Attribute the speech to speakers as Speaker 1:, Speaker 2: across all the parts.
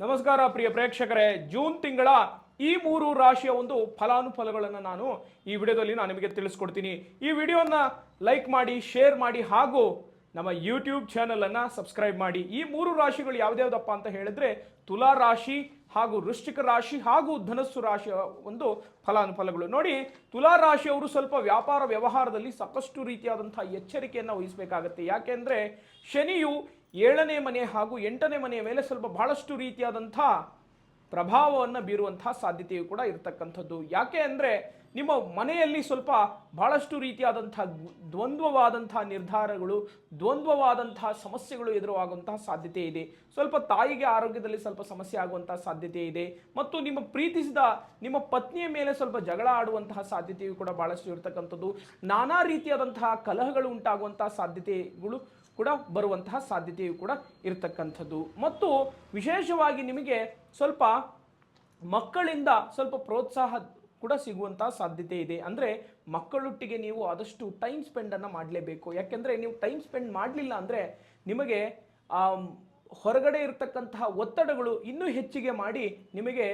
Speaker 1: ನಮಸ್ಕಾರ ಪ್ರಿಯ ಪ್ರೇಕ್ಷಕರೇ. ಜೂನ್ ತಿಂಗಳ ಈ ಮೂರು ರಾಶಿಯ ಒಂದು ಫಲಾನುಫಲಗಳನ್ನು ನಾನು ಈ ವಿಡಿಯೋದಲ್ಲಿ ನಾನು ನಿಮಗೆ ತಿಳಿಸ್ಕೊಡ್ತೀನಿ. ಈ ವಿಡಿಯೋನ ಲೈಕ್ ಮಾಡಿ, ಶೇರ್ ಮಾಡಿ ಹಾಗೂ ನಮ್ಮ ಯೂಟ್ಯೂಬ್ ಚಾನಲನ್ನು ಸಬ್ಸ್ಕ್ರೈಬ್ ಮಾಡಿ. ಈ ಮೂರು ರಾಶಿಗಳು ಯಾವ್ದ್ಯಾವ್ದಪ್ಪ ಅಂತ ಹೇಳಿದ್ರೆ ತುಲಾ ರಾಶಿ ಹಾಗೂ ವೃಶ್ಚಿಕ ರಾಶಿ ಹಾಗೂ ಧನಸ್ಸು ರಾಶಿಯ ಒಂದು ಫಲಾನುಫಲಗಳು. ನೋಡಿ, ತುಲಾ ರಾಶಿಯವರು ಸ್ವಲ್ಪ ವ್ಯಾಪಾರ ವ್ಯವಹಾರದಲ್ಲಿ ಸಾಕಷ್ಟು ರೀತಿಯಾದಂಥ ಎಚ್ಚರಿಕೆಯನ್ನು ವಹಿಸಬೇಕಾಗತ್ತೆ. ಯಾಕೆಂದ್ರೆ ಶನಿಯು ಏಳನೇ ಮನೆ ಹಾಗೂ ಎಂಟನೇ ಮನೆಯ ಮೇಲೆ ಸ್ವಲ್ಪ ಬಹಳಷ್ಟು ರೀತಿಯಾದಂಥ ಪ್ರಭಾವವನ್ನು ಬೀರುವಂತಹ ಸಾಧ್ಯತೆಯು ಕೂಡ ಇರತಕ್ಕಂಥದ್ದು. ಯಾಕೆ ಅಂದರೆ ನಿಮ್ಮ ಮನೆಯಲ್ಲಿ ಸ್ವಲ್ಪ ಬಹಳಷ್ಟು ರೀತಿಯಾದಂಥ ದ್ವಂದ್ವವಾದಂಥ ನಿರ್ಧಾರಗಳು ದ್ವಂದ್ವವಾದಂತಹ ಸಮಸ್ಯೆಗಳು ಎದುರುವಾಗುವಂತಹ ಸಾಧ್ಯತೆ ಇದೆ. ಸ್ವಲ್ಪ ತಾಯಿಗೆ ಆರೋಗ್ಯದಲ್ಲಿ ಸ್ವಲ್ಪ ಸಮಸ್ಯೆ ಆಗುವಂತಹ ಸಾಧ್ಯತೆ ಇದೆ. ಮತ್ತು ನಿಮ್ಮ ಪ್ರೀತಿಸಿದ ನಿಮ್ಮ ಪತ್ನಿಯ ಮೇಲೆ ಸ್ವಲ್ಪ ಜಗಳ ಆಡುವಂತಹ ಸಾಧ್ಯತೆಯು ಕೂಡ ಬಹಳಷ್ಟು ಇರತಕ್ಕಂಥದ್ದು. ನಾನಾ ರೀತಿಯಾದಂತಹ ಕಲಹಗಳು ಉಂಟಾಗುವಂತಹ ಸಾಧ್ಯತೆಗಳು ಕೂಡ ಬರುವಂತಹ ಸಾಧ್ಯತೆಯು ಕೂಡ ಇರತಕ್ಕಂಥದ್ದು. ಮತ್ತು ವಿಶೇಷವಾಗಿ ನಿಮಗೆ ಸ್ವಲ್ಪ ಮಕ್ಕಳಿಂದ ಸ್ವಲ್ಪ ಪ್ರೋತ್ಸಾಹ ಕೂಡ ಸಿಗುವಂತಹ ಸಾಧ್ಯತೆ ಇದೆ. ಅಂದರೆ ಮಕ್ಕಳೊಟ್ಟಿಗೆ ನೀವು ಆದಷ್ಟು ಟೈಮ್ ಸ್ಪೆಂಡನ್ನು ಮಾಡಲೇಬೇಕು. ಯಾಕೆಂದರೆ ನೀವು ಟೈಮ್ ಸ್ಪೆಂಡ್ ಮಾಡಲಿಲ್ಲ ಅಂದರೆ ನಿಮಗೆ ಹೊರಗಡೆ ಇರತಕ್ಕಂತಹ ಒತ್ತಡಗಳು ಇನ್ನೂ ಹೆಚ್ಚಿಗೆ ಮಾಡಿ ನಿಮಗೆ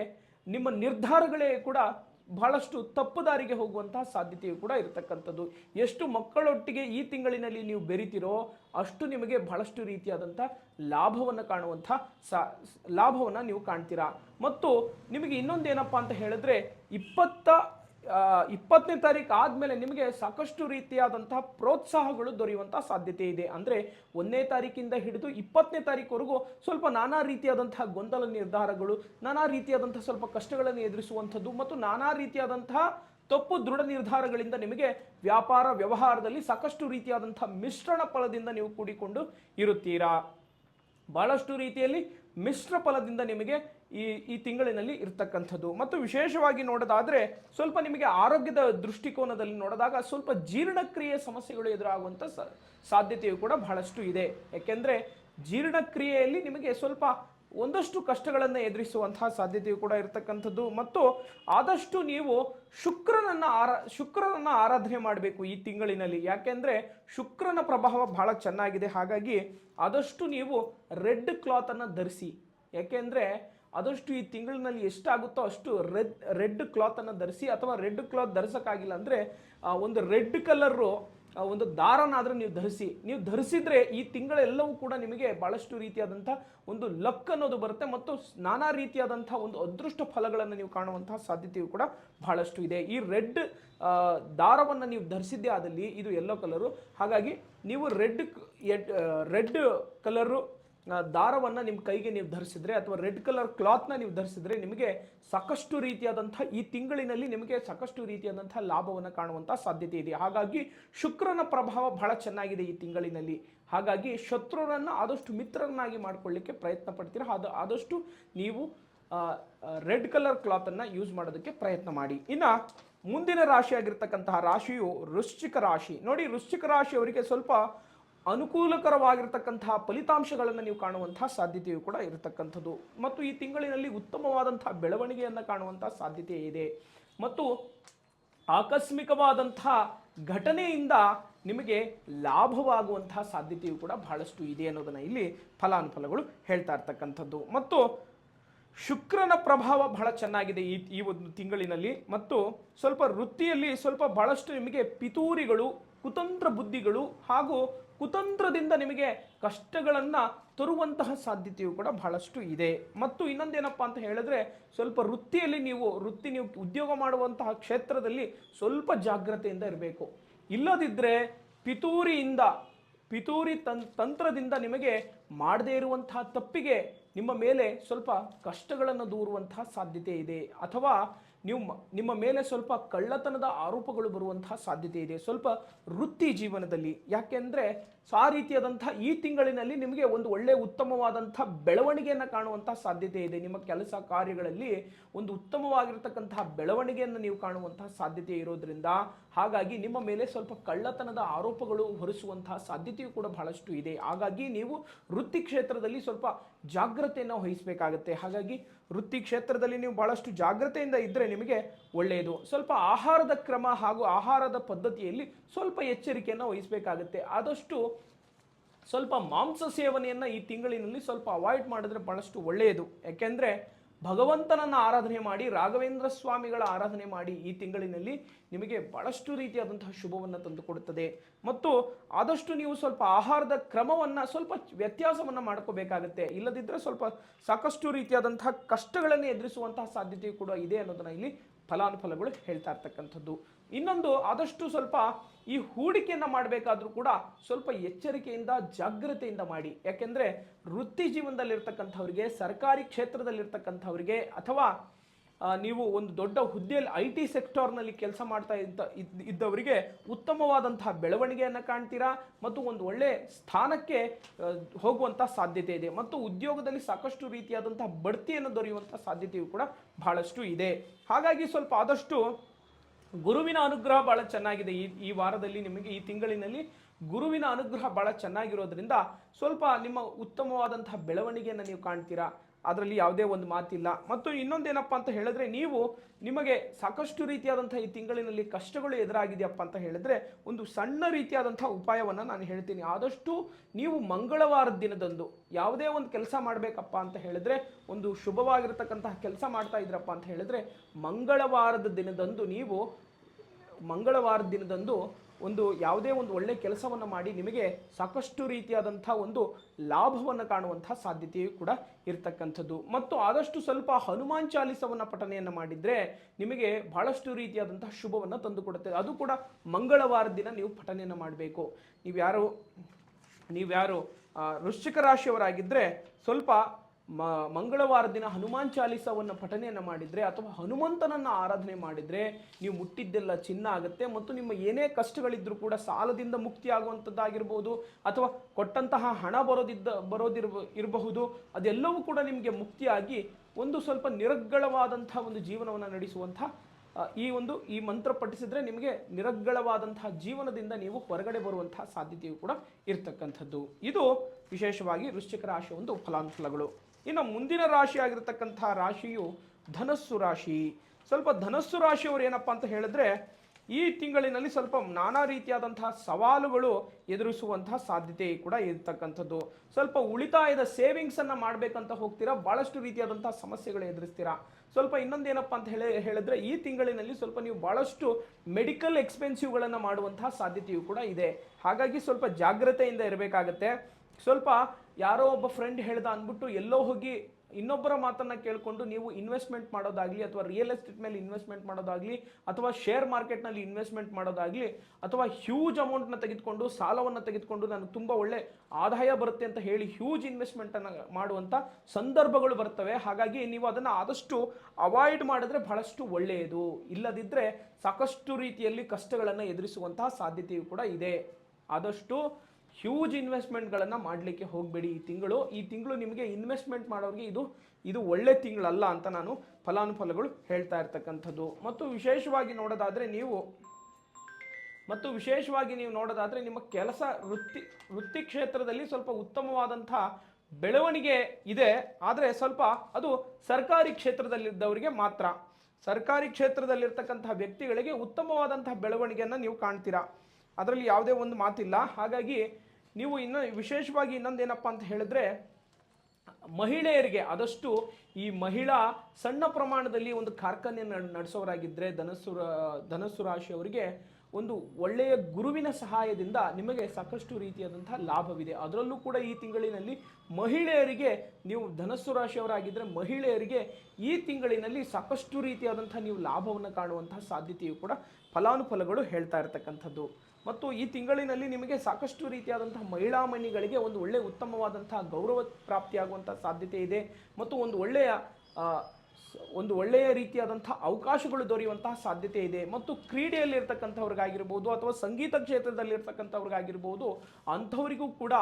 Speaker 1: ನಿಮ್ಮ ನಿರ್ಧಾರಗಳೇ ಕೂಡ ಬಹಳಷ್ಟು ತಪ್ಪು ದಾರಿಗೆ ಹೋಗುವಂತಹ ಸಾಧ್ಯತೆಯು ಕೂಡ ಇರತಕ್ಕಂಥದ್ದು. ಎಷ್ಟು ಮಕ್ಕಳೊಟ್ಟಿಗೆ ಈ ತಿಂಗಳಿನಲ್ಲಿ ನೀವು ಬೆರಿತಿರೋ ಅಷ್ಟು ನಿಮಗೆ ಬಹಳಷ್ಟು ರೀತಿಯಾದಂಥ ಲಾಭವನ್ನು ಕಾಣುವಂಥ ಸಾ, ಲಾಭವನ್ನು ನೀವು ಕಾಣ್ತೀರಾ? ಮತ್ತು ನಿಮಗೆ ಇನ್ನೊಂದೇನಪ್ಪ ಅಂತ ಹೇಳಿದ್ರೆ ಇಪ್ಪತ್ತ ಇಪ್ಪತ್ತನೇ ತಾರೀಕು ಆದಮೇಲೆ ನಿಮಗೆ ಸಾಕಷ್ಟು ರೀತಿಯಾದಂತಹ ಪ್ರೋತ್ಸಾಹಗಳು ದೊರೆಯುವಂಥ ಸಾಧ್ಯತೆ ಇದೆ. ಅಂದರೆ ಒಂದನೇ ತಾರೀಕಿಂದ ಹಿಡಿದು ಇಪ್ಪತ್ತನೇ ತಾರೀಕುವರೆಗೂ ಸ್ವಲ್ಪ ನಾನಾ ರೀತಿಯಾದಂತಹ ಗೊಂದಲ ನಿರ್ಧಾರಗಳು, ನಾನಾ ರೀತಿಯಾದಂತಹ ಸ್ವಲ್ಪ ಕಷ್ಟಗಳನ್ನು ಎದುರಿಸುವಂಥದ್ದು ಮತ್ತು ನಾನಾ ರೀತಿಯಾದಂತಹ ತಪ್ಪು ದೃಢ ನಿರ್ಧಾರಗಳಿಂದ ನಿಮಗೆ ವ್ಯಾಪಾರ ವ್ಯವಹಾರದಲ್ಲಿ ಸಾಕಷ್ಟು ರೀತಿಯಾದಂಥ ಮಿಶ್ರಣ ಫಲದಿಂದ ನೀವು ಕೂಡಿಕೊಂಡು ಇರುತ್ತೀರಾ? ಬಹಳಷ್ಟು ರೀತಿಯಲ್ಲಿ ಮಿಶ್ರ ಫಲದಿಂದ ನಿಮಗೆ ಈ ಈ ತಿಂಗಳಿನಲ್ಲಿ ಇರ್ತಕ್ಕಂಥದ್ದು. ಮತ್ತು ವಿಶೇಷವಾಗಿ ನೋಡೋದಾದರೆ, ಸ್ವಲ್ಪ ನಿಮಗೆ ಆರೋಗ್ಯದ ದೃಷ್ಟಿಕೋನದಲ್ಲಿ ನೋಡಿದಾಗ ಸ್ವಲ್ಪ ಜೀರ್ಣಕ್ರಿಯೆ ಸಮಸ್ಯೆಗಳು ಎದುರಾಗುವಂಥ ಸಾಧ್ಯತೆಯು ಕೂಡ ಬಹಳಷ್ಟು ಇದೆ. ಯಾಕೆಂದರೆ ಜೀರ್ಣಕ್ರಿಯೆಯಲ್ಲಿ ನಿಮಗೆ ಸ್ವಲ್ಪ ಒಂದಷ್ಟು ಕಷ್ಟಗಳನ್ನು ಎದುರಿಸುವಂತಹ ಸಾಧ್ಯತೆಯು ಕೂಡ ಇರತಕ್ಕಂಥದ್ದು. ಮತ್ತು ಆದಷ್ಟು ನೀವು ಶುಕ್ರನನ್ನ ಆರಾ, ಶುಕ್ರನನ್ನ ಆರಾಧನೆ ಮಾಡಬೇಕು ಈ ತಿಂಗಳಿನಲ್ಲಿ. ಯಾಕೆಂದ್ರೆ, ಶುಕ್ರನ ಪ್ರಭಾವ ಬಹಳ ಚೆನ್ನಾಗಿದೆ. ಹಾಗಾಗಿ, ಆದಷ್ಟು ನೀವು ರೆಡ್ ಕ್ಲಾತನ್ನು ಧರಿಸಿ. ಯಾಕೆಂದ್ರೆ ಆದಷ್ಟು ಈ ತಿಂಗಳಿನಲ್ಲಿ ಎಷ್ಟಾಗುತ್ತೋ ಅಷ್ಟು ರೆಡ್ ರೆಡ್ ಕ್ಲಾತನ್ನು ಧರಿಸಿ ಅಥವಾ ರೆಡ್ ಕ್ಲಾತ್ ಧರಿಸೋಕ್ಕಾಗಿಲ್ಲ ಅಂದರೆ ಒಂದು ರೆಡ್ ಕಲರು ಒಂದು ದಾರನಾದರೂ ನೀವು ಧರಿಸಿ. ನೀವು ಧರಿಸಿದ್ರೆ ಈ ತಿಂಗಳೆಲ್ಲವೂ ಕೂಡ ನಿಮಗೆ ಭಾಳಷ್ಟು ರೀತಿಯಾದಂಥ ಒಂದು ಲಕ್ ಅನ್ನೋದು ಬರುತ್ತೆ ಮತ್ತು ನಾನಾ ರೀತಿಯಾದಂಥ ಒಂದು ಅದೃಷ್ಟ ಫಲಗಳನ್ನು ನೀವು ಕಾಣುವಂತಹ ಸಾಧ್ಯತೆಯು ಕೂಡ ಬಹಳಷ್ಟು ಇದೆ. ಈ ರೆಡ್ ದಾರವನ್ನು ನೀವು ಧರಿಸಿದ್ದೇ ಆದಲ್ಲಿ ಇದು ಎಲ್ಲೋ ಕಲರು. ಹಾಗಾಗಿ ನೀವು ರೆಡ್ ರೆಡ್ ಕಲರು ದಾರವನ್ನು ನಿಮ್ಮ ಕೈಗೆ ನೀವು ಧರಿಸಿದ್ರೆ ಅಥವಾ ರೆಡ್ ಕಲರ್ ಕ್ಲಾತ್ನ ನೀವು ಧರಿಸಿದ್ರೆ ನಿಮಗೆ ಸಾಕಷ್ಟು ರೀತಿಯಾದಂಥ ಈ ತಿಂಗಳಿನಲ್ಲಿ ನಿಮಗೆ ಸಾಕಷ್ಟು ರೀತಿಯಾದಂಥ ಲಾಭವನ್ನು ಕಾಣುವಂಥ ಸಾಧ್ಯತೆ ಇದೆ. ಹಾಗಾಗಿ ಶುಕ್ರನ ಪ್ರಭಾವ ಬಹಳ ಚೆನ್ನಾಗಿದೆ ಈ ತಿಂಗಳಿನಲ್ಲಿ. ಹಾಗಾಗಿ ಶತ್ರುರನ್ನು ಆದಷ್ಟು ಮಿತ್ರರನ್ನಾಗಿ ಮಾಡ್ಕೊಳ್ಳಿಕ್ಕೆ ಪ್ರಯತ್ನ ಪಡ್ತೀರ? ಅದು ಆದಷ್ಟು ನೀವು ರೆಡ್ ಕಲರ್ ಕ್ಲಾತನ್ನು ಯೂಸ್ ಮಾಡೋದಕ್ಕೆ ಪ್ರಯತ್ನ ಮಾಡಿ. ಇನ್ನು ಮುಂದಿನ ರಾಶಿಯಾಗಿರ್ತಕ್ಕಂತಹ ರಾಶಿಯು ವೃಶ್ಚಿಕ ರಾಶಿ. ನೋಡಿ ವೃಶ್ಚಿಕ ರಾಶಿಯವರಿಗೆ ಸ್ವಲ್ಪ ಅನುಕೂಲಕರವಾಗಿರ್ತಕ್ಕಂತಹ ಫಲಿತಾಂಶಗಳನ್ನು ನೀವು ಕಾಣುವಂತಹ ಸಾಧ್ಯತೆಯು ಕೂಡ ಇರತಕ್ಕಂಥದ್ದು. ಮತ್ತು ಈ ತಿಂಗಳಿನಲ್ಲಿ ಉತ್ತಮವಾದಂತಹ ಬೆಳವಣಿಗೆಯನ್ನು ಕಾಣುವಂತಹ ಸಾಧ್ಯತೆ ಇದೆ. ಮತ್ತು ಆಕಸ್ಮಿಕವಾದಂತಹ ಘಟನೆಯಿಂದ ನಿಮಗೆ ಲಾಭವಾಗುವಂತಹ ಸಾಧ್ಯತೆಯು ಕೂಡ ಬಹಳಷ್ಟು ಇದೆ ಅನ್ನೋದನ್ನು ಇಲ್ಲಿ ಫಲಾನುಫಲಗಳು ಹೇಳ್ತಾ ಇರ್ತಕ್ಕಂಥದ್ದು. ಮತ್ತು ಶುಕ್ರನ ಪ್ರಭಾವ ಬಹಳ ಚೆನ್ನಾಗಿದೆ ಈ ಈ ಒಂದು ತಿಂಗಳಿನಲ್ಲಿ. ಮತ್ತು ಸ್ವಲ್ಪ ವೃತ್ತಿಯಲ್ಲಿ ಸ್ವಲ್ಪ ಬಹಳಷ್ಟು ನಿಮಗೆ ಪಿತೂರಿಗಳು, ಕುತಂತ್ರ ಬುದ್ಧಿಗಳು ಹಾಗೂ ಕುತಂತ್ರದಿಂದ ನಿಮಗೆ ಕಷ್ಟಗಳನ್ನು ತರುವಂತಹ ಸಾಧ್ಯತೆಯು ಕೂಡ ಬಹಳಷ್ಟು ಇದೆ. ಮತ್ತು ಇನ್ನೊಂದೇನಪ್ಪ ಅಂತ ಹೇಳಿದ್ರೆ, ಸ್ವಲ್ಪ ವೃತ್ತಿಯಲ್ಲಿ ನೀವು, ವೃತ್ತಿ ನೀವು ಉದ್ಯೋಗ ಮಾಡುವಂತಹ ಕ್ಷೇತ್ರದಲ್ಲಿ ಸ್ವಲ್ಪ ಜಾಗ್ರತೆಯಿಂದ ಇರಬೇಕು. ಇಲ್ಲದಿದ್ದರೆ ಪಿತೂರಿಯಿಂದ, ಪಿತೂರಿ ತನ್ ತಂತ್ರದಿಂದ ನಿಮಗೆ ಮಾಡದೇ ಇರುವಂತಹ ತಪ್ಪಿಗೆ ನಿಮ್ಮ ಮೇಲೆ ಸ್ವಲ್ಪ ಕಷ್ಟಗಳನ್ನು ದೂರುವಂತಹ ಸಾಧ್ಯತೆ ಇದೆ. ಅಥವಾ ನೀವು ನಿಮ್ಮ ಮೇಲೆ ಸ್ವಲ್ಪ ಕಳ್ಳತನದ ಆರೋಪಗಳು ಬರುವಂತಹ ಸಾಧ್ಯತೆ ಇದೆ. ಸ್ವಲ್ಪ ವೃತ್ತಿ ಜೀವನದಲ್ಲಿ. ಯಾಕೆಂದರೆ ಆ ರೀತಿಯಾದಂಥ ಈ ತಿಂಗಳಿನಲ್ಲಿ ನಿಮಗೆ ಒಂದು ಒಳ್ಳೆಯ ಉತ್ತಮವಾದಂಥ ಬೆಳವಣಿಗೆಯನ್ನು ಕಾಣುವಂತಹ ಸಾಧ್ಯತೆ ಇದೆ. ನಿಮ್ಮ ಕೆಲಸ ಕಾರ್ಯಗಳಲ್ಲಿ ಒಂದು ಉತ್ತಮವಾಗಿರ್ತಕ್ಕಂತಹ ಬೆಳವಣಿಗೆಯನ್ನು ನೀವು ಕಾಣುವಂತಹ ಸಾಧ್ಯತೆ ಇರೋದ್ರಿಂದ ಹಾಗಾಗಿ ನಿಮ್ಮ ಮೇಲೆ ಸ್ವಲ್ಪ ಕಳ್ಳತನದ ಆರೋಪಗಳು ಹೊರಿಸುವಂತಹ ಸಾಧ್ಯತೆಯು ಕೂಡ ಬಹಳಷ್ಟು ಇದೆ. ಹಾಗಾಗಿ ನೀವು ವೃತ್ತಿ ಕ್ಷೇತ್ರದಲ್ಲಿ ಸ್ವಲ್ಪ ಜಾಗ್ರತೆಯನ್ನು ವಹಿಸಬೇಕಾಗತ್ತೆ. ಹಾಗಾಗಿ ವೃತ್ತಿ ಕ್ಷೇತ್ರದಲ್ಲಿ ನೀವು ಬಹಳಷ್ಟು ಜಾಗ್ರತೆಯಿಂದ ಇದ್ದರೆ ನಿಮಗೆ ಒಳ್ಳೆಯದು. ಸ್ವಲ್ಪ ಆಹಾರದ ಕ್ರಮ ಹಾಗೂ ಆಹಾರದ ಪದ್ಧತಿಯಲ್ಲಿ ಸ್ವಲ್ಪ ಎಚ್ಚರಿಕೆಯನ್ನು ವಹಿಸಬೇಕಾಗುತ್ತೆ. ಆದಷ್ಟು ಸ್ವಲ್ಪ ಮಾಂಸ ಸೇವನೆಯನ್ನು ಈ ತಿಂಗಳಿನಲ್ಲಿ ಸ್ವಲ್ಪ ಅವಾಯ್ಡ್ ಮಾಡಿದ್ರೆ ಬಹಳಷ್ಟು ಒಳ್ಳೆಯದು. ಯಾಕೆಂದರೆ ಭಗವಂತನನ್ನು ಆರಾಧನೆ ಮಾಡಿ, ರಾಘವೇಂದ್ರ ಸ್ವಾಮಿಗಳ ಆರಾಧನೆ ಮಾಡಿ ಈ ತಿಂಗಳಿನಲ್ಲಿ ನಿಮಗೆ ಬಹಳಷ್ಟು ರೀತಿಯಾದಂತಹ ಶುಭವನ್ನು ತಂದುಕೊಡುತ್ತದೆ ಮತ್ತು ಆದಷ್ಟು ನೀವು ಸ್ವಲ್ಪ ಆಹಾರದ ಕ್ರಮವನ್ನು, ಸ್ವಲ್ಪ ವ್ಯತ್ಯಾಸವನ್ನು ಮಾಡ್ಕೋಬೇಕಾಗುತ್ತೆ. ಇಲ್ಲದಿದ್ದರೆ ಸ್ವಲ್ಪ ಸಾಕಷ್ಟು ರೀತಿಯಾದಂತಹ ಕಷ್ಟಗಳನ್ನು ಎದುರಿಸುವಂತಹ ಸಾಧ್ಯತೆಯು ಕೂಡ ಇದೆ ಅನ್ನೋದನ್ನು ಇಲ್ಲಿ ಫಲಾನುಫಲಗಳು ಹೇಳ್ತಾ ಇರ್ತಕ್ಕಂಥದ್ದು. ಇನ್ನೊಂದು ಆದಷ್ಟು ಸ್ವಲ್ಪ ಈ ಹೂಡಿಕೆಯನ್ನು ಮಾಡಬೇಕಾದ್ರೂ ಕೂಡ ಸ್ವಲ್ಪ ಎಚ್ಚರಿಕೆಯಿಂದ, ಜಾಗ್ರತೆಯಿಂದ ಮಾಡಿ. ಯಾಕೆಂದರೆ ವೃತ್ತಿ ಜೀವನದಲ್ಲಿರ್ತಕ್ಕಂಥವ್ರಿಗೆ, ಸರ್ಕಾರಿ ಕ್ಷೇತ್ರದಲ್ಲಿರ್ತಕ್ಕಂಥವ್ರಿಗೆ ಅಥವಾ ನೀವು ಒಂದು ದೊಡ್ಡ ಹುದ್ದೆಯಲ್ಲಿ ಐ ಟಿ ಸೆಕ್ಟರ್ನಲ್ಲಿ ಕೆಲಸ ಮಾಡ್ತಾ ಇದ್ದ, ಇದ್- ಇದ್ದವರಿಗೆ ಉತ್ತಮವಾದಂತಹ ಬೆಳವಣಿಗೆಯನ್ನು ಕಾಣ್ತೀರಾ? ಮತ್ತು ಒಂದು ಒಳ್ಳೆ ಸ್ಥಾನಕ್ಕೆ ಹೋಗುವಂಥ ಸಾಧ್ಯತೆ ಇದೆ. ಮತ್ತು ಉದ್ಯೋಗದಲ್ಲಿ ಸಾಕಷ್ಟು ರೀತಿಯಾದಂತಹ ಬಡ್ತಿಯನ್ನು ದೊರೆಯುವಂಥ ಸಾಧ್ಯತೆಯು ಕೂಡ ಬಹಳಷ್ಟು ಇದೆ. ಹಾಗಾಗಿ ಸ್ವಲ್ಪ ಆದಷ್ಟು ಗುರುವಿನ ಅನುಗ್ರಹ ಬಹಳ ಚೆನ್ನಾಗಿದೆ. ಈ ಈ ವಾರದಲ್ಲಿ ನಿಮಗೆ ಈ ತಿಂಗಳಿನಲ್ಲಿ ಗುರುವಿನ ಅನುಗ್ರಹ ಬಹಳ ಚೆನ್ನಾಗಿರೋದ್ರಿಂದ ಸ್ವಲ್ಪ ನಿಮ್ಮ ಉತ್ತಮವಾದಂತಹ ಬೆಳವಣಿಗೆಯನ್ನು ನೀವು ಕಾಣ್ತೀರಾ? ಅದರಲ್ಲಿ ಯಾವುದೇ ಒಂದು ಮಾತಿಲ್ಲ. ಮತ್ತು ಇನ್ನೊಂದೇನಪ್ಪ ಅಂತ ಹೇಳಿದ್ರೆ ನೀವು ನಿಮಗೆ ಸಾಕಷ್ಟು ರೀತಿಯಾದಂಥ ಈ ತಿಂಗಳಿನಲ್ಲಿ ಕಷ್ಟಗಳು ಎದುರಾಗಿದೆಯಪ್ಪ ಅಂತ ಹೇಳಿದ್ರೆ ಒಂದು ಸಣ್ಣ ರೀತಿಯಾದಂಥ ಉಪಾಯವನ್ನು ನಾನು ಹೇಳ್ತೀನಿ. ಆದಷ್ಟು ನೀವು ಮಂಗಳವಾರದ ದಿನದಂದು ಯಾವುದೇ ಒಂದು ಕೆಲಸ ಮಾಡಬೇಕಪ್ಪ ಅಂತ ಹೇಳಿದ್ರೆ, ಒಂದು ಶುಭವಾಗಿರತಕ್ಕಂತಹ ಕೆಲಸ ಮಾಡ್ತಾ ಇದ್ರಪ್ಪ ಅಂತ ಹೇಳಿದ್ರೆ, ಮಂಗಳವಾರದ ದಿನದಂದು ನೀವು ಮಂಗಳವಾರದ ದಿನದಂದು ಒಂದು ಯಾವುದೇ ಒಂದು ಒಳ್ಳೆ ಕೆಲಸವನ್ನು ಮಾಡಿ ನಿಮಗೆ ಸಾಕಷ್ಟು ರೀತಿಯಾದಂಥ ಒಂದು ಲಾಭವನ್ನು ಕಾಣುವಂಥ ಸಾಧ್ಯತೆಯು ಕೂಡ ಇರತಕ್ಕಂಥದ್ದು. ಮತ್ತು ಆದಷ್ಟು ಸ್ವಲ್ಪ ಹನುಮಾನ್ ಚಾಲಿಸವನ್ನು ಪಠನೆಯನ್ನು ಮಾಡಿದರೆ ನಿಮಗೆ ಬಹಳಷ್ಟು ರೀತಿಯಾದಂಥ ಶುಭವನ್ನು ತಂದುಕೊಡುತ್ತೆ. ಅದು ಕೂಡ ಮಂಗಳವಾರ ದಿನ ನೀವು ಪಠನೆಯನ್ನು ಮಾಡಬೇಕು. ನೀವು ಯಾರು ನೀವ್ಯಾರು ಯಾರು ವೃಶ್ಚಿಕ ರಾಶಿಯವರಾಗಿದ್ದರೆ ಸ್ವಲ್ಪ ಮ, ಮಂಗಳವಾರ ದಿನ ಹನುಮಾನ್ ಚಾಲಿಸವನ್ನು ಪಠನೆಯನ್ನು ಮಾಡಿದರೆ ಅಥವಾ ಹನುಮಂತನನ್ನು ಆರಾಧನೆ ಮಾಡಿದರೆ ನೀವು ಮುಟ್ಟಿದ್ದೆಲ್ಲ ಚಿನ್ನ ಆಗುತ್ತೆ ಮತ್ತು ನಿಮ್ಮ ಏನೇ ಕಷ್ಟಗಳಿದ್ದರೂ ಕೂಡ ಸಾಲದಿಂದ ಮುಕ್ತಿ ಆಗುವಂಥದ್ದಾಗಿರ್ಬೋದು ಅಥವಾ ಕೊಟ್ಟಂತಹ ಹಣ ಬರೋದಿದ್ದ, ಬರೋದಿರ್ಬ, ಇರಬಹುದು, ಅದೆಲ್ಲವೂ ಕೂಡ ನಿಮಗೆ ಮುಕ್ತಿಯಾಗಿ ಒಂದು ಸ್ವಲ್ಪ ನಿರಗ್ಗಳವಾದಂಥ ಒಂದು ಜೀವನವನ್ನು ನಡೆಸುವಂಥ ಈ ಒಂದು, ಈ ಮಂತ್ರ ಪಠಿಸಿದ್ರೆ ನಿಮಗೆ ನಿರಗ್ಗಳವಾದಂತಹ ಜೀವನದಿಂದ ನೀವು ಹೊರಗಡೆ ಬರುವಂತಹ ಸಾಧ್ಯತೆಯು ಕೂಡ ಇರತಕ್ಕಂಥದ್ದು. ಇದು ವಿಶೇಷವಾಗಿ ವೃಶ್ಚಿಕ ರಾಶಿಯ ಒಂದು ಫಲಾನುಫಲಗಳು ಇನ್ನು ಮುಂದಿನ ರಾಶಿ ಆಗಿರತಕ್ಕಂತಹ ರಾಶಿಯು ಧನಸ್ಸು ರಾಶಿ. ಸ್ವಲ್ಪ ಧನಸ್ಸು ರಾಶಿಯವರು ಏನಪ್ಪ ಅಂತ ಹೇಳಿದ್ರೆ, ಈ ತಿಂಗಳಿನಲ್ಲಿ ಸ್ವಲ್ಪ ನಾನಾ ರೀತಿಯಾದಂತಹ ಸವಾಲುಗಳು ಎದುರಿಸುವಂತಹ ಸಾಧ್ಯತೆ ಕೂಡ ಇರ್ತಕ್ಕಂಥದ್ದು. ಸ್ವಲ್ಪ ಉಳಿತಾಯದ ಸೇವಿಂಗ್ಸ್ ಅನ್ನ ಮಾಡ್ಬೇಕಂತ ಹೋಗ್ತೀರಾ, ಬಹಳಷ್ಟು ರೀತಿಯಾದಂತಹ ಸಮಸ್ಯೆಗಳು ಎದುರಿಸ್ತೀರಾ. ಸ್ವಲ್ಪ ಇನ್ನೊಂದೇನಪ್ಪ ಅಂತ ಹೇಳಿ, ಹೇಳಿದ್ರೆ, ಈ ತಿಂಗಳಿನಲ್ಲಿ ಸ್ವಲ್ಪ ನೀವು ಬಹಳಷ್ಟು ಮೆಡಿಕಲ್ ಎಕ್ಸ್ಪೆನ್ಸಿವ್ಗಳನ್ನು ಮಾಡುವಂತಹ ಸಾಧ್ಯತೆಯು ಕೂಡ ಇದೆ. ಹಾಗಾಗಿ ಸ್ವಲ್ಪ ಜಾಗ್ರತೆಯಿಂದ ಇರಬೇಕಾಗತ್ತೆ. ಸ್ವಲ್ಪ ಯಾರೋ ಒಬ್ಬ ಫ್ರೆಂಡ್ ಹೇಳ್ದ ಅಂದ್ಬಿಟ್ಟು ಎಲ್ಲೋ ಹೋಗಿ ಇನ್ನೊಬ್ಬರ ಮಾತನ್ನ ಕೇಳಿಕೊಂಡು ನೀವು ಇನ್ವೆಸ್ಟ್ಮೆಂಟ್ ಮಾಡೋದಾಗ್ಲಿ ಅಥವಾ ರಿಯಲ್ ಎಸ್ಟೇಟ್ ಮೇಲೆ ಇನ್ವೆಸ್ಟ್ಮೆಂಟ್ ಮಾಡೋದಾಗ್ಲಿ ಅಥವಾ ಶೇರ್ ಮಾರ್ಕೆಟ್ನಲ್ಲಿ ಇನ್ವೆಸ್ಟ್ಮೆಂಟ್ ಮಾಡೋದಾಗ್ಲಿ ಅಥವಾ ಹ್ಯೂಜ್ ಅಮೌಂಟ್ನ ತೆಗೆದುಕೊಂಡು ಸಾಲವನ್ನು ತೆಗೆದುಕೊಂಡು ನಾನು ತುಂಬ ಒಳ್ಳೆ ಆದಾಯ ಬರುತ್ತೆ ಅಂತ ಹೇಳಿ ಹ್ಯೂಜ್ ಇನ್ವೆಸ್ಟ್ಮೆಂಟನ್ನು ಮಾಡುವಂಥ ಸಂದರ್ಭಗಳು ಬರ್ತವೆ. ಹಾಗಾಗಿ ನೀವು ಅದನ್ನು ಆದಷ್ಟು ಅವಾಯ್ಡ್ ಮಾಡಿದ್ರೆ ಬಹಳಷ್ಟು ಒಳ್ಳೆಯದು. ಇಲ್ಲದಿದ್ದರೆ ಸಾಕಷ್ಟು ರೀತಿಯಲ್ಲಿ ಕಷ್ಟಗಳನ್ನು ಎದುರಿಸುವಂತಹ ಸಾಧ್ಯತೆಯು ಕೂಡ ಇದೆ. ಆದಷ್ಟು ಹ್ಯೂಜ್ ಇನ್ವೆಸ್ಟ್ಮೆಂಟ್ಗಳನ್ನು ಮಾಡಲಿಕ್ಕೆ ಹೋಗಬೇಡಿ ಈ ತಿಂಗಳು. ಈ ತಿಂಗಳು ನಿಮಗೆ ಇನ್ವೆಸ್ಟ್ಮೆಂಟ್ ಮಾಡೋರಿಗೆ ಇದು ಇದು ಒಳ್ಳೆ ತಿಂಗಳಲ್ಲ ಅಂತ ನಾನು ಫಲಾನುಫಲಗಳು ಹೇಳ್ತಾ ಇರ್ತಕ್ಕಂಥದ್ದು. ಮತ್ತು ವಿಶೇಷವಾಗಿ ನೋಡೋದಾದರೆ ನೀವು, ಮತ್ತು ವಿಶೇಷವಾಗಿ ನೀವು ನೋಡೋದಾದರೆ ನಿಮ್ಮ ಕೆಲಸ ವೃತ್ತಿ ವೃತ್ತಿ ಕ್ಷೇತ್ರದಲ್ಲಿ ಸ್ವಲ್ಪ ಉತ್ತಮವಾದಂಥ ಬೆಳವಣಿಗೆ ಇದೆ. ಆದರೆ ಸ್ವಲ್ಪ ಅದು ಸರ್ಕಾರಿ ಕ್ಷೇತ್ರದಲ್ಲಿದ್ದವರಿಗೆ ಮಾತ್ರ. ಸರ್ಕಾರಿ ಕ್ಷೇತ್ರದಲ್ಲಿರ್ತಕ್ಕಂತಹ ವ್ಯಕ್ತಿಗಳಿಗೆ ಉತ್ತಮವಾದಂತಹ ಬೆಳವಣಿಗೆಯನ್ನು ನೀವು ಕಾಣ್ತೀರಾ. ಅದರಲ್ಲಿ ಯಾವುದೇ ಒಂದು ಮಾತಿಲ್ಲ. ಹಾಗಾಗಿ ನೀವು ಇನ್ನು ವಿಶೇಷವಾಗಿ ಇನ್ನೊಂದೇನಪ್ಪ ಅಂತ ಹೇಳಿದ್ರೆ, ಮಹಿಳೆಯರಿಗೆ ಆದಷ್ಟು ಈ ಮಹಿಳಾ ಸಣ್ಣ ಪ್ರಮಾಣದಲ್ಲಿ ಒಂದು ಕಾರ್ಖಾನೆ ನಡೆಸೋರಾಗಿದ್ದರೆ ಧನಸ್ಸು ಧನಸ್ಸು ರಾಶಿಯವರಿಗೆ ಒಂದು ಒಳ್ಳೆಯ ಗುರುವಿನ ಸಹಾಯದಿಂದ ನಿಮಗೆ ಸಾಕಷ್ಟು ರೀತಿಯಾದಂತಹ ಲಾಭವಿದೆ. ಅದರಲ್ಲೂ ಕೂಡ ಈ ತಿಂಗಳಿನಲ್ಲಿ ಮಹಿಳೆಯರಿಗೆ, ನೀವು ಧನಸ್ಸು ರಾಶಿಯವರಾಗಿದ್ದರೆ ಮಹಿಳೆಯರಿಗೆ ಈ ತಿಂಗಳಿನಲ್ಲಿ ಸಾಕಷ್ಟು ರೀತಿಯಾದಂಥ ನೀವು ಲಾಭವನ್ನು ಕಾಣುವಂತಹ ಸಾಧ್ಯತೆಯು ಕೂಡ ಫಲಾನುಫಲಗಳು ಹೇಳ್ತಾ ಇರತಕ್ಕಂಥದ್ದು. ಮತ್ತು ಈ ತಿಂಗಳಿನಲ್ಲಿ ನಿಮಗೆ ಸಾಕಷ್ಟು ರೀತಿಯಾದಂತಹ ಮಹಿಳಾ ಮಣಿಗಳಿಗೆ ಒಂದು ಒಳ್ಳೆಯ ಉತ್ತಮವಾದಂತಹ ಗೌರವ ಪ್ರಾಪ್ತಿಯಾಗುವಂತಹ ಸಾಧ್ಯತೆ ಇದೆ ಮತ್ತು ಒಂದು ಒಳ್ಳೆಯ ಒಂದು ಒಳ್ಳೆಯ ರೀತಿಯಾದಂಥ ಅವಕಾಶಗಳು ದೊರೆಯುವಂತಹ ಸಾಧ್ಯತೆ ಇದೆ. ಮತ್ತು ಕ್ರೀಡೆಯಲ್ಲಿ ಇರ್ತಕ್ಕಂಥವ್ರಿಗಾಗಿರ್ಬೋದು ಅಥವಾ ಸಂಗೀತ ಕ್ಷೇತ್ರದಲ್ಲಿ ಇರ್ತಕ್ಕಂಥವ್ರಿಗಾಗಿರ್ಬೋದು ಅಂಥವರಿಗೂ ಕೂಡ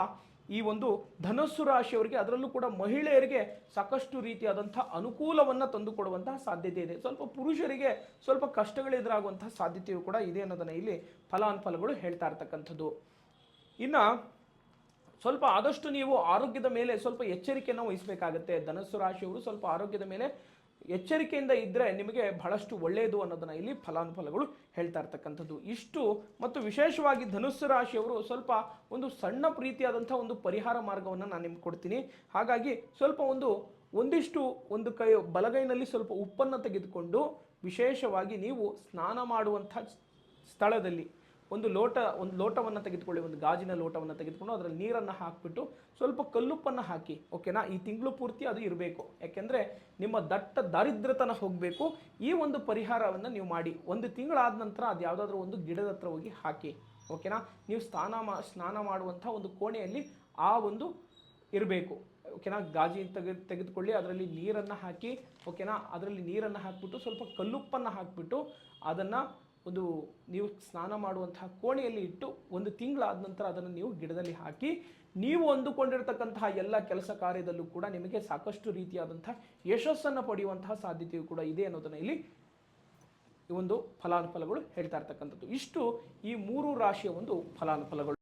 Speaker 1: ಈ ಒಂದು ಧನಸ್ಸು ರಾಶಿಯವರಿಗೆ ಅದರಲ್ಲೂ ಕೂಡ ಮಹಿಳೆಯರಿಗೆ ಸಾಕಷ್ಟು ರೀತಿಯಾದಂಥ ಅನುಕೂಲವನ್ನು ತಂದುಕೊಡುವಂತಹ ಸಾಧ್ಯತೆ ಇದೆ. ಸ್ವಲ್ಪ ಪುರುಷರಿಗೆ ಸ್ವಲ್ಪ ಕಷ್ಟಗಳು ಎದುರಾಗುವಂತಹ ಸಾಧ್ಯತೆಯು ಕೂಡ ಇದೆ ಅನ್ನೋದನ್ನು ಇಲ್ಲಿ ಫಲಾನುಫಲಗಳು ಹೇಳ್ತಾ ಇರ್ತಕ್ಕಂಥದ್ದು. ಇನ್ನು ಸ್ವಲ್ಪ ಆದಷ್ಟು ನೀವು ಆರೋಗ್ಯದ ಮೇಲೆ ಸ್ವಲ್ಪ ಎಚ್ಚರಿಕೆಯನ್ನು ವಹಿಸಬೇಕಾಗುತ್ತೆ. ಧನಸ್ಸು ರಾಶಿಯವರು ಸ್ವಲ್ಪ ಆರೋಗ್ಯದ ಮೇಲೆ ಎಚ್ಚರಿಕೆಯಿಂದ ಇದ್ದರೆ ನಿಮಗೆ ಬಹಳಷ್ಟು ಒಳ್ಳೆಯದು ಅನ್ನೋದನ್ನ ಇಲ್ಲಿ ಫಲಾನುಫಲಗಳು ಹೇಳ್ತಾ ಇರ್ತಕ್ಕಂಥದ್ದು. ಇಷ್ಟು ಮತ್ತು ವಿಶೇಷವಾಗಿ ಧನುಸ್ಸು ರಾಶಿಯವರು ಸ್ವಲ್ಪ ಒಂದು ಸಣ್ಣ ಪ್ರೀತಿಯಾದಂಥ ಒಂದು ಪರಿಹಾರ ಮಾರ್ಗವನ್ನು ನಾನು ನಿಮ್ಗೆ ಕೊಡ್ತೀನಿ. ಹಾಗಾಗಿ ಸ್ವಲ್ಪ ಒಂದು ಒಂದಿಷ್ಟು ಒಂದು ಕೈ ಬಲಗೈನಲ್ಲಿ ಸ್ವಲ್ಪ ಉಪ್ಪನ್ನು ತೆಗೆದುಕೊಂಡು ವಿಶೇಷವಾಗಿ ನೀವು ಸ್ನಾನ ಮಾಡುವಂಥ ಸ್ಥಳದಲ್ಲಿ ಒಂದು ಲೋಟ, ಒಂದು ಲೋಟವನ್ನು ತೆಗೆದುಕೊಳ್ಳಿ, ಒಂದು ಗಾಜಿನ ಲೋಟವನ್ನು ತೆಗೆದುಕೊಂಡು ಅದರಲ್ಲಿ ನೀರನ್ನು ಹಾಕಿಬಿಟ್ಟು ಸ್ವಲ್ಪ ಕಲ್ಲುಪ್ಪನ್ನು ಹಾಕಿ ಓಕೆನಾ ಈ ತಿಂಗಳು ಪೂರ್ತಿ ಅದು ಇರಬೇಕು. ಯಾಕೆಂದರೆ ನಿಮ್ಮ ದಟ್ಟ ದಾರಿದ್ರ್ಯತನ ಹೋಗಬೇಕು. ಈ ಒಂದು ಪರಿಹಾರವನ್ನು ನೀವು ಮಾಡಿ. ಒಂದು ತಿಂಗಳಾದ ನಂತರ ಅದು ಯಾವುದಾದ್ರೂ ಒಂದು ಗಿಡದ ಹತ್ರ ಹೋಗಿ ಹಾಕಿ ಓಕೆನಾ ನೀವು ಸ್ನಾನ ಮಾ, ಸ್ನಾನ ಮಾಡುವಂಥ ಒಂದು ಕೋಣೆಯಲ್ಲಿ ಆ ಒಂದು ಇರಬೇಕು. ಓಕೆನಾ ಗಾಜಿ ತೆಗೆ ತೆಗೆದುಕೊಳ್ಳಿ, ಅದರಲ್ಲಿ ನೀರನ್ನು ಹಾಕಿ ಓಕೆನಾ ಅದರಲ್ಲಿ ನೀರನ್ನು ಹಾಕಿಬಿಟ್ಟು ಸ್ವಲ್ಪ ಕಲ್ಲುಪ್ಪನ್ನು ಹಾಕಿಬಿಟ್ಟು ಅದನ್ನು ಒಂದು ನೀವು ಸ್ನಾನ ಮಾಡುವಂತಹ ಕೋಣೆಯಲ್ಲಿ ಇಟ್ಟು ಒಂದು ತಿಂಗಳಾದ ನಂತರ ಅದನ್ನು ನೀವು ಗಿಡದಲ್ಲಿ ಹಾಕಿ ನೀವು ಅಂದುಕೊಂಡಿರತಕ್ಕಂತಹ ಎಲ್ಲ ಕೆಲಸ ಕಾರ್ಯದಲ್ಲೂ ಕೂಡ ನಿಮಗೆ ಸಾಕಷ್ಟು ರೀತಿಯಾದಂತಹ ಯಶಸ್ಸನ್ನು ಪಡೆಯುವಂತಹ ಸಾಧ್ಯತೆಯು ಕೂಡ ಇದೆ ಅನ್ನೋದನ್ನು ಇಲ್ಲಿ ಒಂದು ಫಲಾನುಫಲಗಳು ಹೇಳ್ತಾ ಇರ್ತಕ್ಕಂಥದ್ದು. ಇಷ್ಟು ಈ ಮೂರು ರಾಶಿಯ ಒಂದು ಫಲಾನುಫಲಗಳು.